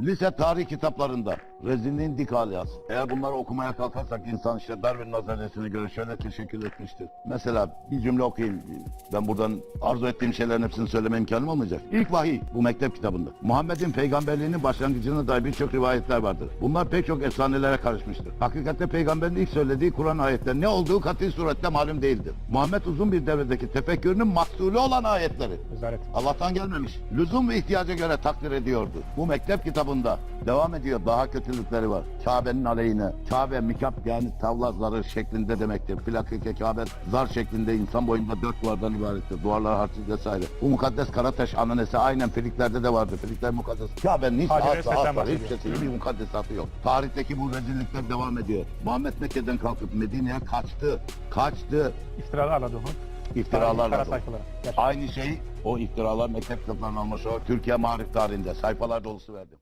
Lise tarih kitaplarında rezilliğin dik alyası. Eğer bunları okumaya kalkarsak insan işte Darwin nazaryesine göre şöyle teşekkür etmiştir. Mesela bir cümle okuyayım. Ben buradan arzu ettiğim şeylerin hepsini söyleme imkanım olmayacak. İlk vahiy bu mektep kitabında. Muhammed'in peygamberliğinin başlangıcına dair birçok rivayetler vardır. Bunlar pek çok efsanelere karışmıştır. Hakikatte peygamberin ilk söylediği Kur'an ayetler ne olduğu kat'i surette malum değildir. Muhammed uzun bir devredeki tefekkürünün mahsulü olan ayetleri. Rezalet. Allah'tan gelmemiş. Lüzum ve ihtiyaca göre takdir ediyordu. Bu mektep kitabında devam ediyor. Daha kötülükleri var. Kabe'nin aleyhine. Kabe mikap yani tavla zarı şeklinde demektir. Plakike Kabe zar şeklinde insan boyunda dört duvardan ibarettir. Duvarlar harçsız vesaire. Bu mukaddes Karateş ananesi aynen Filiklerde de vardı. Filikler mukaddes. Kabe'nin hiç asla asla bahsediyor. hiçbir şeysi bir mukaddesatı yok. Tarihteki bu rezillikler devam ediyor. Muhammed Mekke'den kalkıp Medine'ye kaçtı. Kaçtı. İftiralarla dolu. İftiralarla. Aynı şey o iftiralar mektep kitaplarından almış o Türkiye marif tarihinde sayfalar dolusu verdim.